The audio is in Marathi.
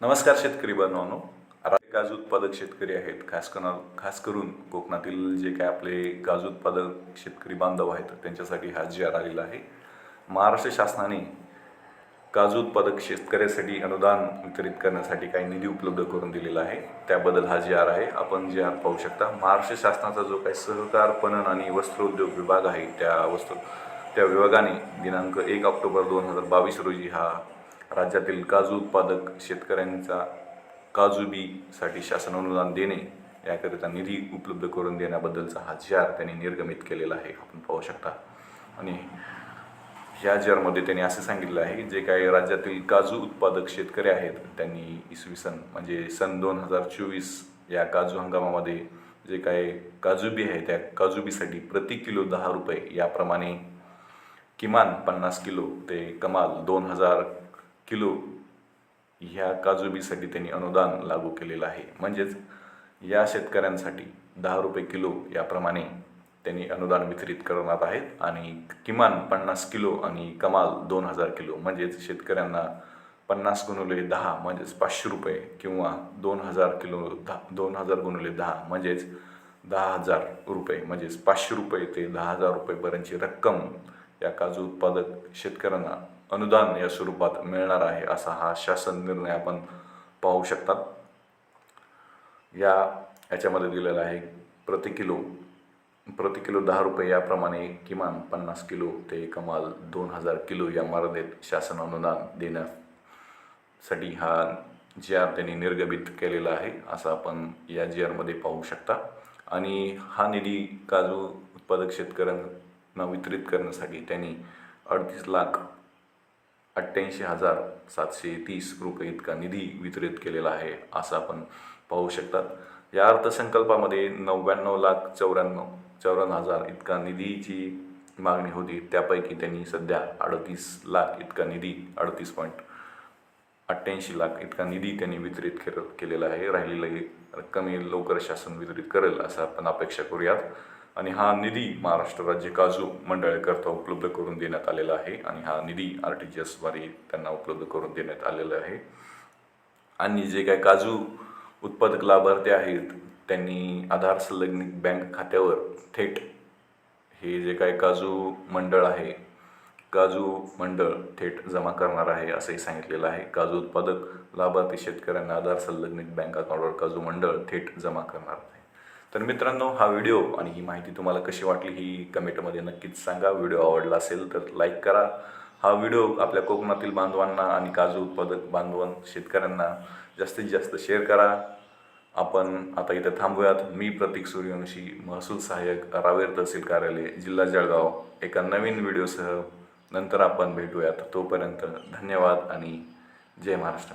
नमस्कार शेतकरी बनवनो. काजू उत्पादक शेतकरी आहेत खास करून खास करून कोकणातील जे काय आपले काजू उत्पादक शेतकरी बांधव आहेत त्यांच्यासाठी हा जी आर आलेला आहे. महाराष्ट्र शासनाने काजू उत्पादक शेतकऱ्यासाठी अनुदान वितरित करण्यासाठी काही निधी उपलब्ध करून दिलेला आहे. त्याबद्दल हा जी आर आहे. आपण जी आर पाहू शकता. महाराष्ट्र शासनाचा जो काही सहकार पणन आणि वस्त्रोद्योग विभाग आहे त्या वस्त्र त्या विभागाने दिनांक एक ऑक्टोबर दोन हजार बावीस रोजी हा राज्यातील काजू उत्पादक शेतकऱ्यांचा काजू बीसाठी शासन अनुदान देणे याकरिता निधी उपलब्ध करून देण्याबद्दलचा हा जार त्यांनी निर्गमित केलेला आहे. आपण पाहू शकता. आणि ह्या जरमध्ये त्यांनी असे सांगितलं आहे जे काही राज्यातील काजू उत्पादक शेतकरी आहेत त्यांनी इसवी सन म्हणजे सन दोन हजार चोवीस या काजू हंगामामध्ये जे काही काजू बी आहे त्या काजू बीसाठी प्रति किलो दहा रुपये याप्रमाणे किमान पन्नास किलो ते कमाल दोन हजार किलो ह्या काजूबीसाठी त्यांनी अनुदान लागू केलेलं आहे. म्हणजेच या शेतकऱ्यांसाठी दहा रुपये किलो याप्रमाणे त्यांनी अनुदान वितरित करणार आहेत आणि किमान पन्नास किलो आणि कमाल दोन हजार किलो. म्हणजेच शेतकऱ्यांना पन्नास गुणुले दहा म्हणजेच पाचशे रुपये किंवा दोन हजार किलो दहा दोन हजार गुणुले दहा म्हणजेच दहा हजार रुपये म्हणजेच पाचशे रुपये ते दहा हजार रुपयेपर्यंतची रक्कम या काजू उत्पादक शेतकऱ्यांना अनुदान या स्वरूपात मिळणार आहे असा हा शासन निर्णय आपण पाहू शकतात. या याच्यामध्ये दिलेला आहे प्रति किलो प्रति किलो दहा रुपये याप्रमाणे किमान पन्नास किलो ते कमाल दोन हजार किलो या मर्यादेत शासन अनुदान देण्यासाठी हा जी आर त्यांनी निर्गमित केलेला आहे असं आपण या जी आरमध्ये पाहू शकता. आणि हा निधी काजू उत्पादक शेतकऱ्यांना वितरित करण्यासाठी त्यांनी अडतीस लाख अठ्ठ्याऐंशी हजार सातशे तीस रुपये इतका निधी वितरित केलेला आहे असं आपण पाहू शकतात. या अर्थसंकल्पामध्ये नव्याण्णव लाख चौऱ्याण्णव चौऱ्याण्णव हजार इतका निधीची मागणी होती. त्यापैकी त्यांनी सध्या अडतीस लाख इतका निधी अडतीस पॉईंट अठ्ठ्याऐंशी लाख इतका निधी त्यांनी वितरित केलं केलेला आहे. राहिलेली रक्कम हे लवकर शासन वितरित करेल असं आपण अपेक्षा करूयात. आणि हा निधी महाराष्ट्र राज्य काजू मंडळाकरता उपलब्ध करून देण्यात आलेला आहे आणि हा निधी आर टी जी एसद्वारे त्यांना उपलब्ध करून देण्यात आलेला आहे. आणि जे काय काजू उत्पादक लाभार्थी आहेत त्यांनी आधार संलग्नित बँक खात्यावर थेट हे जे काय काजू मंडळ आहे काजू मंडळ थेट जमा करणार आहे असंही सांगितलेलं आहे. काजू उत्पादक लाभार्थी शेतकऱ्यांना आधार संलग्नित बँक अकाउंटवर काजू मंडळ थेट जमा करणार आहे. तर मित्रांनो हा व्हिडिओ आणि ही माहिती तुम्हाला कशी वाटली ही कमेंटमध्ये नक्कीच सांगा. व्हिडिओ आवडला असेल तर लाईक करा. हा व्हिडिओ आपल्या कोकणातील बांधवांना आणि काजू उत्पादक बांधवां शेतकऱ्यांना जास्तीत जास्त शेअर करा. आपण आता इथं थांबूयात. मी प्रतीक सूर्यवंशी महसूल सहाय्यक रावेर तहसील कार्यालय जिल्हा जळगाव. एका नवीन व्हिडिओसह नंतर आपण भेटूयात. तोपर्यंत धन्यवाद आणि जय महाराष्ट्र